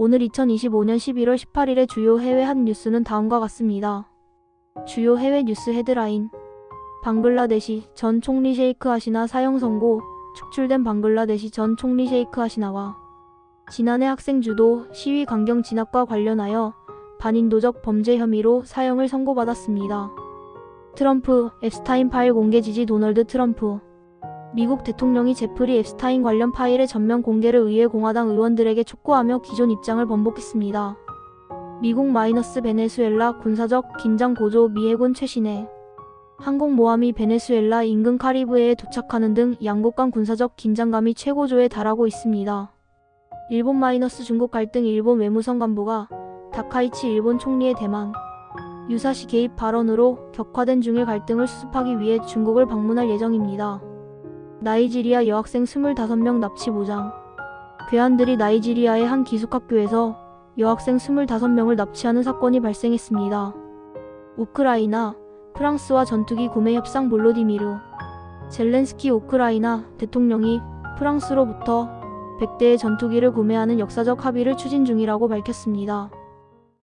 오늘 2025년 11월 18일의 주요 해외 한 뉴스는 다음과 같습니다. 주요 해외 뉴스 헤드라인 방글라데시 전 총리 셰이크 하시나 사형 선고 축출된 방글라데시 전 총리 셰이크 하시나와 지난해 학생 주도 시위 강경 진압과 관련하여 반인도적 범죄 혐의로 사형을 선고받았습니다. 트럼프 앱스타인 파일 공개 지지 도널드 트럼프 미국 대통령이 제프리 앱스타인 관련 파일의 전면 공개를 의회 공화당 의원들에게 촉구하며 기존 입장을 번복했습니다. 미국 마이너스 베네수엘라 군사적 긴장 고조 미 해군 최신의 항공모함이 베네수엘라 인근 카리브해에 도착하는 등 양국 간 군사적 긴장감이 최고조에 달하고 있습니다. 일본 마이너스 중국 갈등 일본 외무성 간부가 다카이치 일본 총리의 대만 유사시 개입 발언으로 격화된 중일 갈등을 수습하기 위해 중국을 방문할 예정입니다. 나이지리아 여학생 25명 납치 보장 괴한들이 나이지리아의 한 기숙학교에서 여학생 25명을 납치하는 사건이 발생했습니다. 우크라이나, 프랑스와 전투기 구매 협상 볼로디미르 젤렌스키 우크라이나 대통령이 프랑스로부터 100대의 전투기를 구매하는 역사적 합의를 추진 중이라고 밝혔습니다.